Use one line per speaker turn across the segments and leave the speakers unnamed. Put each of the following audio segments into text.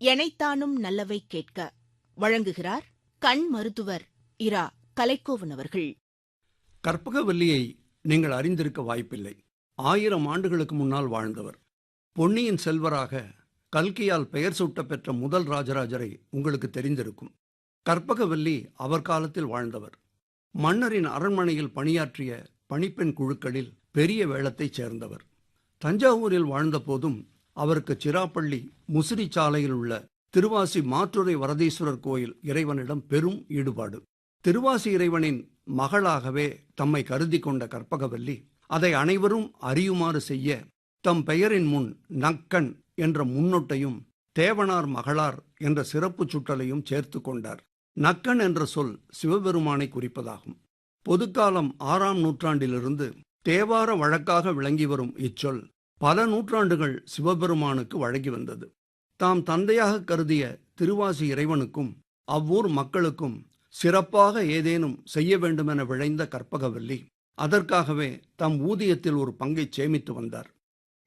எனைத்தானும் நல்லவை கேட்க வழங்குகிறார் கண் மருத்துவர் இரா கலைக்கோவன் அவர்கள்.
கற்பகவல்லியை நீங்கள் அறிந்திருக்க வாய்ப்பில்லை. ஆயிரம் ஆண்டுகளுக்கு முன்னால் வாழ்ந்தவர். பொன்னியின் செல்வராக கல்கியால் பெயர் சூட்ட பெற்ற முதல் ராஜராஜரை உங்களுக்கு தெரிந்திருக்கும். கற்பகவல்லி அவர் காலத்தில் வாழ்ந்தவர். மன்னரின் அரண்மனையில் பணியாற்றிய பணிப்பெண் குழுக்களில் பெரிய வேளத்தைச் சேர்ந்தவர். தஞ்சாவூரில் வாழ்ந்த போதும் அவருக்கு சிராப்பள்ளி முசிறி சாலையில் உள்ள திருவாசி மாற்றுரை வரதீஸ்வரர் கோயில் இறைவனிடம் பெரும் ஈடுபாடு. திருவாசி இறைவனின் மகளாகவே தம்மை கருதி கொண்ட கற்பகவல்லி அதை அனைவரும் அறியுமாறு செய்ய தம் பெயரின் முன் நக்கன் என்ற முன்னொட்டையும் தேவனார் மகளார் என்ற சிறப்பு சுட்டலையும் சேர்த்து கொண்டார். நக்கன் என்ற சொல் சிவபெருமானை குறிப்பதாகும். பொதுக்காலம் ஆறாம் நூற்றாண்டிலிருந்து தேவார வழக்காக விளங்கி வரும் இச்சொல் பல நூற்றாண்டுகள் சிவபெருமானுக்கு வழங்கி வந்தது. தாம் தந்தையாக கருதிய திருவாசி இறைவனுக்கும் அவ்வூர் மக்களுக்கும் சிறப்பாக ஏதேனும் செய்ய வேண்டுமென விளைந்த கற்பகவல்லி அதற்காகவே தம் ஊதியத்தில் ஒரு பங்கை சேமித்து வந்தார்.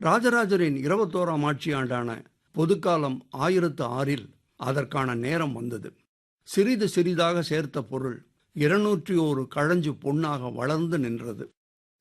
ராஜராஜரின் இருபத்தோராம் ஆட்சியாண்டான பொதுக்காலம் ஆயிரத்து ஆறில் அதற்கான நேரம் வந்தது. சிறிது சிறிதாக சேர்த்த பொருள் இருநூற்றி ஒரு கழஞ்சு பொன்னாக வளர்ந்து நின்றது.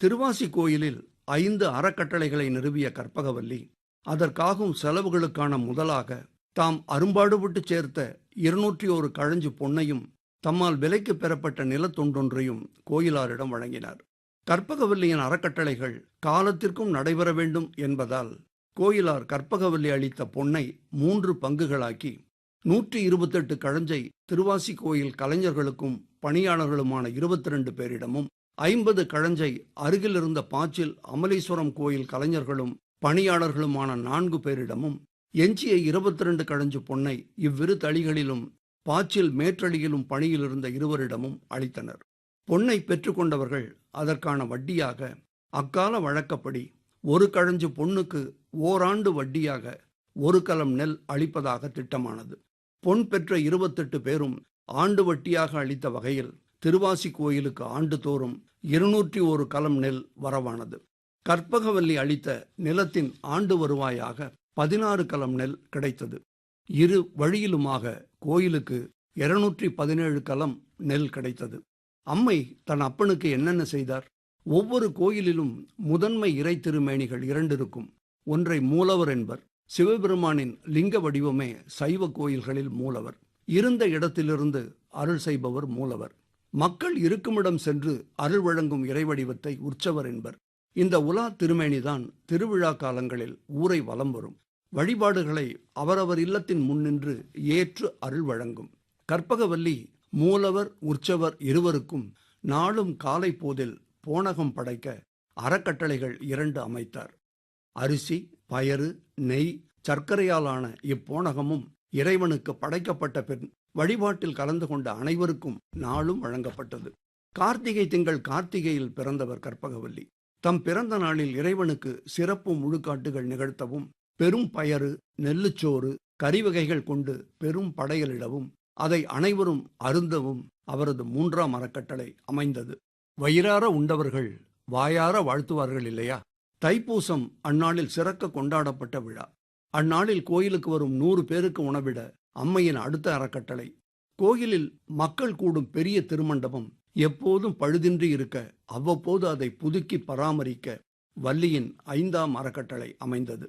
திருவாசி கோயிலில் ஐந்து அறக்கட்டளைகளை நிறுவிய கற்பகவல்லி அதற்காகும் செலவுகளுக்கான முதலாக தாம் அரும்பாடுபட்டு சேர்த்த இருநூற்றி ஒரு கழஞ்சு பொன்னையும் தம்மால் விலைக்கு பெறப்பட்ட நிலத்தொன்றொன்றையும் கோயிலாரிடம் வழங்கினார். கற்பகவல்லியின் அறக்கட்டளைகள் காலத்திற்கும் நடைபெற வேண்டும் என்பதால் கோயிலார் கற்பகவல்லி அளித்த பொன்னை மூன்று பங்குகளாக்கி நூற்றி இருபத்தெட்டு கழஞ்சை திருவாசி கோயில் கலைஞர்களுக்கும் பணியாளர்களுமான இருபத்தி ரெண்டு பேரிடமும் ஐம்பது கழஞ்சை அருகிலிருந்த பாச்சில் அமலீஸ்வரம் கோயில் கலைஞர்களும் பணியாளர்களுமான நான்கு பேரிடமும் எஞ்சிய இருபத்தி ரெண்டு கழஞ்சு பொன்னை இவ்விரு தளிகளிலும் பாச்சில் மேற்றளியிலும் பணியில் இருந்த இருவரிடமும் அளித்தனர். பொன்னை பெற்றுக்கொண்டவர்கள் அதற்கான வட்டியாக அக்கால வழக்கப்படி ஒரு கழஞ்சு பொன்னுக்கு ஓராண்டு வட்டியாக ஒரு கலம் நெல் அளிப்பதாக திட்டமானது. பொன் பெற்ற இருபத்தெட்டு பேரும் ஆண்டு வட்டியாக அளித்த வகையில் திருவாசி கோயிலுக்கு ஆண்டுதோறும் இருநூற்றி ஒரு கலம் நெல் வரவானது. கற்பகவல்லி அளித்த நிலத்தின் ஆண்டு வருவாயாக பதினாறு கலம் நெல் கிடைத்தது. இரு வழியிலுமாக கோயிலுக்கு இருநூற்றி பதினேழு கலம் நெல் கிடைத்தது. அம்மை தன் அப்பனுக்கு என்னென்ன செய்தார்? ஒவ்வொரு கோயிலிலும் முதன்மை இறை திருமேனிகள் இரண்டு இருக்கும் ஒன்றை மூலவர் என்பர். சிவபெருமானின் லிங்க வடிவமே சைவ கோயில்களில் மூலவர். இருந்த இடத்திலிருந்து அருள் செய்பவர் மூலவர். மக்கள் இருக்குமிடம் சென்று அருள் வழங்கும் இறைவடிவத்தை உற்சவர் என்பர். இந்த உலா திருமேனிதான் திருவிழா காலங்களில் ஊரை வலம் வரும். வழிபாடுகளை அவரவர் இல்லத்தின் முன்னின்று ஏற்று அருள் வழங்கும். கற்பகவல்லி மூலவர் உற்சவர் இருவருக்கும் நாளும் காலை போதில் போனகம் படைக்க அறக்கட்டளைகள் இரண்டு அமைத்தார். அரிசி பயறு நெய் சர்க்கரையாலான இப்போனகமும் இறைவனுக்கு படைக்கப்பட்ட பின் வழிபாட்டில் கலந்து கொண்ட அனைவருக்கும் நாளும் வழங்கப்பட்டது. கார்த்திகை திங்கள் கார்த்திகையில் பிறந்தவர் கற்பகவல்லி. தம் பிறந்த நாளில் இறைவனுக்கு சிறப்பு முழுக்காட்டுகள் நிகழ்த்தவும் பெரும் பயறு நெல்லுச்சோறு கறிவகைகள் கொண்டு பெரும் படையலிடவும் அதை அனைவரும் அருந்தவும் அவரது மூன்றாம் அறக்கட்டளை அமைந்தது. வயிறார உண்டவர்கள் வாயார வாழ்த்துவார்கள் இல்லையா? தைப்பூசம் அந்நாளில் சிறக்க கொண்டாடப்பட்ட விழா. அந்நாளில் கோயிலுக்கு வரும் நூறு பேருக்கு உணவிட அம்மையின் அடுத்த அறக்கட்டளை. கோயிலில் மக்கள் கூடும் பெரிய திருமண்டபம் எப்போதும் பழுதின்றி இருக்க அவ்வப்போது அதை புதுக்கி பராமரிக்க வள்ளியின் ஐந்தாம் அறக்கட்டளை அமைந்தது.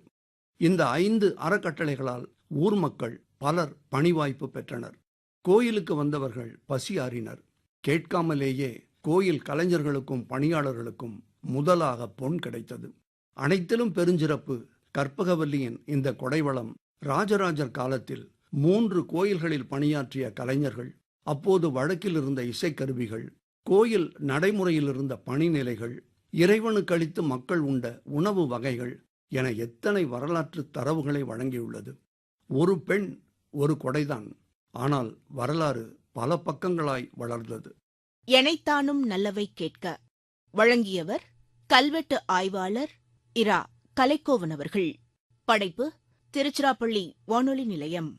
இந்த ஐந்து அறக்கட்டளைகளால் ஊர் மக்கள் பலர் பணிவாய்ப்பு பெற்றனர். கோயிலுக்கு வந்தவர்கள் பசி ஆறினர். கேட்காமலேயே கோயில் கலைஞர்களுக்கும் பணியாளர்களுக்கும் முதலாக பொன் கிடைத்தது. அனைத்திலும் பெருஞ்சிறப்பு கற்பகவல்லியின் இந்த கொடைவளம் ராஜராஜர் காலத்தில் மூன்று கோயில்களில் பணியாற்றிய கலைஞர்கள் அப்போது வழக்கில் இருந்த இசைக்கருவிகள் கோயில் நடைமுறையில் இருந்த பணிநிலைகள் இறைவனுக்கு அளித்து மக்கள் உண்ட உணவு வகைகள் என எத்தனை வரலாற்று தரவுகளை வழங்கியுள்ளது. ஒரு பெண் ஒரு கொடைதான். ஆனால் வரலாறு பல பக்கங்களாய் வளர்ந்தது.
எனைத்தானும் நல்லவை கேட்க வழங்கியவர் கல்வெட்டு ஆய்வாளர் இரா கலைக்கோவன் அவர்கள். படைப்பு திருச்சிராப்பள்ளி வானொலி நிலையம்.